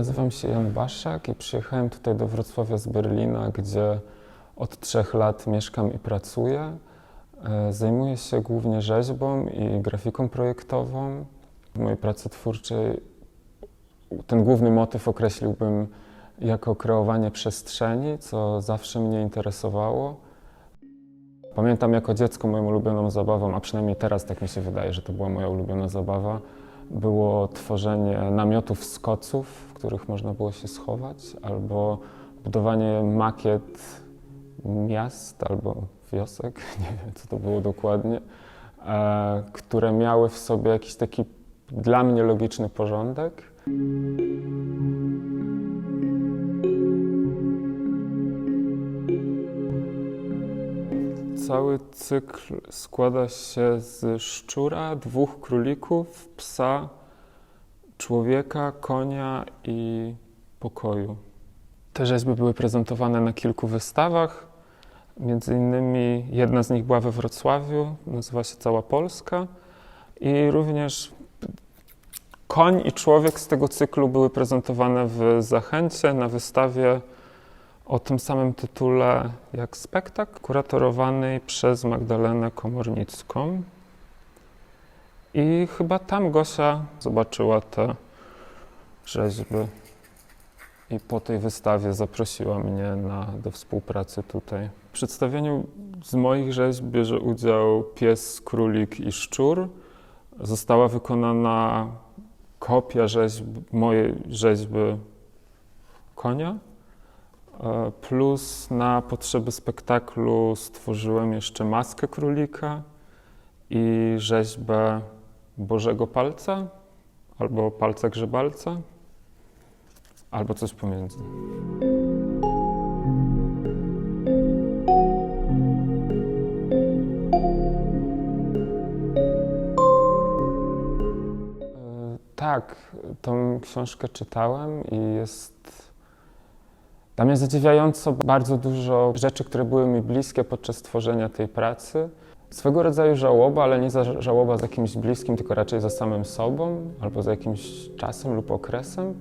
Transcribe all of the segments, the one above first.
Nazywam się Jan Baszak i przyjechałem tutaj do Wrocławia z Berlina, gdzie od trzech lat mieszkam i pracuję. E, Zajmuję się głównie rzeźbą i grafiką projektową. W mojej pracy twórczej ten główny motyw określiłbym jako kreowanie przestrzeni, co zawsze mnie interesowało. Pamiętam jako dziecko moją ulubioną zabawą, a przynajmniej teraz tak mi się wydaje, że to była moja ulubiona zabawa, było tworzenie namiotów z koców, w których można było się schować, albo budowanie makiet miast albo wiosek, nie wiem co to było dokładnie, e, które miały w sobie jakiś taki dla mnie logiczny porządek. Cały cykl składa się z szczura, dwóch królików, psa, człowieka, konia i pokoju. Te rzeźby były prezentowane na kilku wystawach. Między innymi jedna z nich była we Wrocławiu, nazywa się Cała Polska. I również koń i człowiek z tego cyklu były prezentowane w Zachęcie na wystawie o tym samym tytule jak spektakl, kuratorowanej przez Magdalenę Komornicką. I chyba tam Gosia zobaczyła te rzeźby i po tej wystawie zaprosiła mnie na, do współpracy tutaj. W przedstawieniu z moich rzeźb bierze udział pies, królik i szczur. Została wykonana kopia rzeźb, mojej rzeźby konia. E, Plus na potrzeby spektaklu stworzyłem jeszcze maskę królika i rzeźbę Bożego Palca albo palca grzebalca, albo coś pomiędzy. E, Tak, tą książkę czytałem i jest. Tam jest zadziwiająco bardzo dużo rzeczy, które były mi bliskie podczas tworzenia tej pracy. Swego rodzaju żałoba, ale nie za żałoba za kimś bliskim, tylko raczej za samym sobą albo za jakimś czasem lub okresem.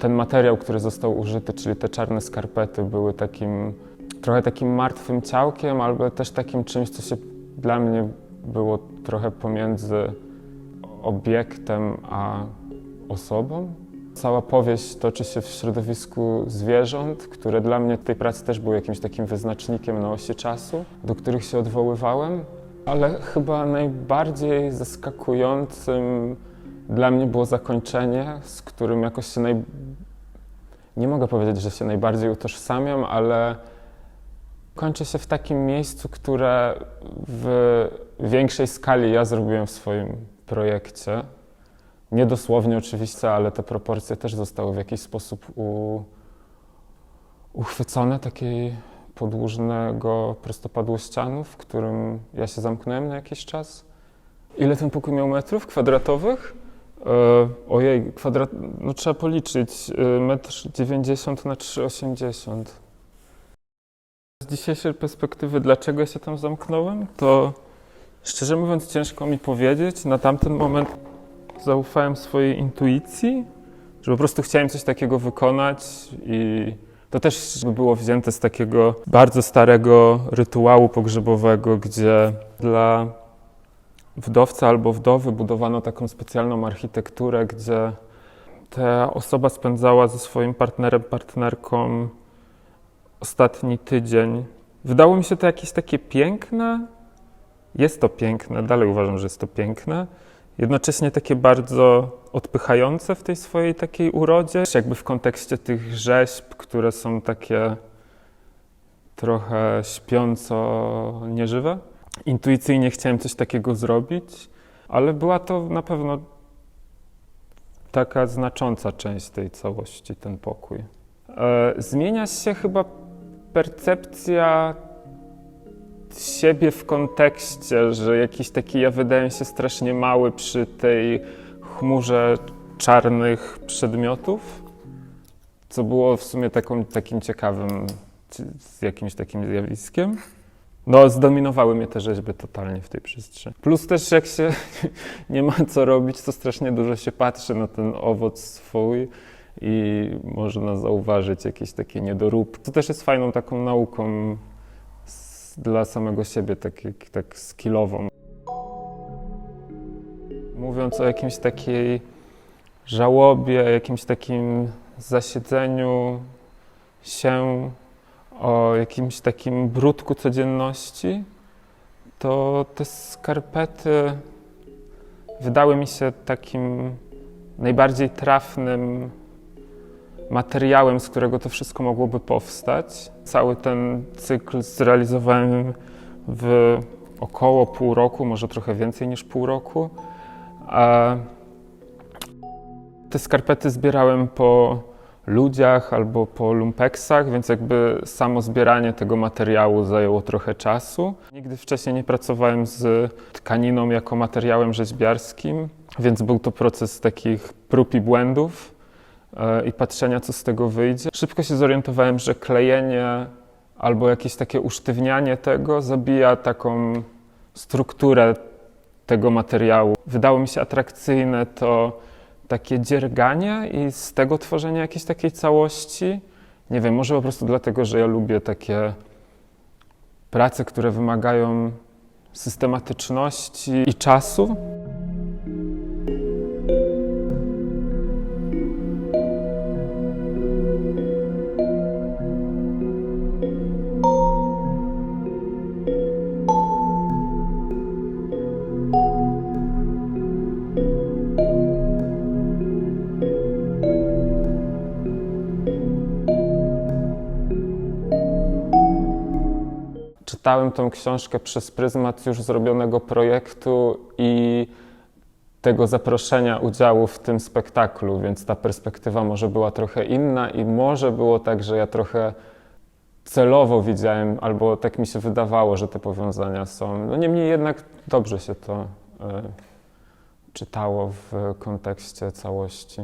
Ten materiał, który został użyty, czyli te czarne skarpety, były takim trochę takim martwym ciałkiem, albo też takim czymś, co się dla mnie było trochę pomiędzy obiektem a osobą. Cała powieść toczy się w środowisku zwierząt, które dla mnie tej pracy też były jakimś takim wyznacznikiem na osi czasu, do których się odwoływałem. Ale chyba najbardziej zaskakującym dla mnie było zakończenie, z którym jakoś się naj... nie mogę powiedzieć, że się najbardziej utożsamiam, ale kończy się w takim miejscu, które w większej skali ja zrobiłem w swoim projekcie. Nie dosłownie oczywiście, ale te proporcje też zostały w jakiś sposób u, uchwycone, takiej podłużnego prostopadłościanu, w którym ja się zamknąłem na jakiś czas. Ile ten pokój miał metrów kwadratowych? E, ojej, kwadrat, no trzeba policzyć. E, metr 90 na 3,80. Z dzisiejszej perspektywy, dlaczego ja się tam zamknąłem, to szczerze mówiąc ciężko mi powiedzieć. Na tamten moment zaufałem swojej intuicji, że po prostu chciałem coś takiego wykonać i to też było wzięte z takiego bardzo starego rytuału pogrzebowego, gdzie dla wdowca albo wdowy budowano taką specjalną architekturę, gdzie ta osoba spędzała ze swoim partnerem, partnerką ostatni tydzień. Wydało mi się to jakieś takie piękne. Jest to piękne, dalej uważam, że jest to piękne. Jednocześnie takie bardzo odpychające w tej swojej takiej urodzie, jakby w kontekście tych rzeźb, które są takie trochę śpiąco nieżywe. Intuicyjnie chciałem coś takiego zrobić, ale była to na pewno taka znacząca część tej całości, ten pokój. E, zmienia się chyba percepcja siebie w kontekście, że jakiś taki ja wydaje się strasznie mały przy tej chmurze czarnych przedmiotów, co było w sumie taką, takim ciekawym, jakimś takim zjawiskiem. No, zdominowały mnie te rzeźby totalnie w tej przestrzeni. Plus też jak się nie ma co robić, to strasznie dużo się patrzy na ten owoc swój i można zauważyć jakieś takie niedoróbki. To też jest fajną taką nauką dla samego siebie, tak, tak skillową. Mówiąc o jakimś takiej żałobie, jakimś takim zasiedzeniu się, o jakimś takim brudku codzienności, to te skarpety wydały mi się takim najbardziej trafnym materiałem, z którego to wszystko mogłoby powstać. Cały ten cykl zrealizowałem w około pół roku, może trochę więcej niż pół roku. Te skarpety zbierałem po ludziach albo po lumpeksach, więc jakby samo zbieranie tego materiału zajęło trochę czasu. Nigdy wcześniej nie pracowałem z tkaniną jako materiałem rzeźbiarskim, więc był to proces takich prób i błędów i patrzenia, co z tego wyjdzie. Szybko się zorientowałem, że klejenie albo jakieś takie usztywnianie tego zabija taką strukturę tego materiału. Wydało mi się atrakcyjne to takie dzierganie i z tego tworzenie jakiejś takiej całości. Nie wiem, może po prostu dlatego, że ja lubię takie prace, które wymagają systematyczności i czasu. Czytałem tą książkę przez pryzmat już zrobionego projektu i tego zaproszenia udziału w tym spektaklu, więc ta perspektywa może była trochę inna i może było tak, że ja trochę celowo widziałem, albo tak mi się wydawało, że te powiązania są. No niemniej jednak dobrze się to e, czytało w kontekście całości.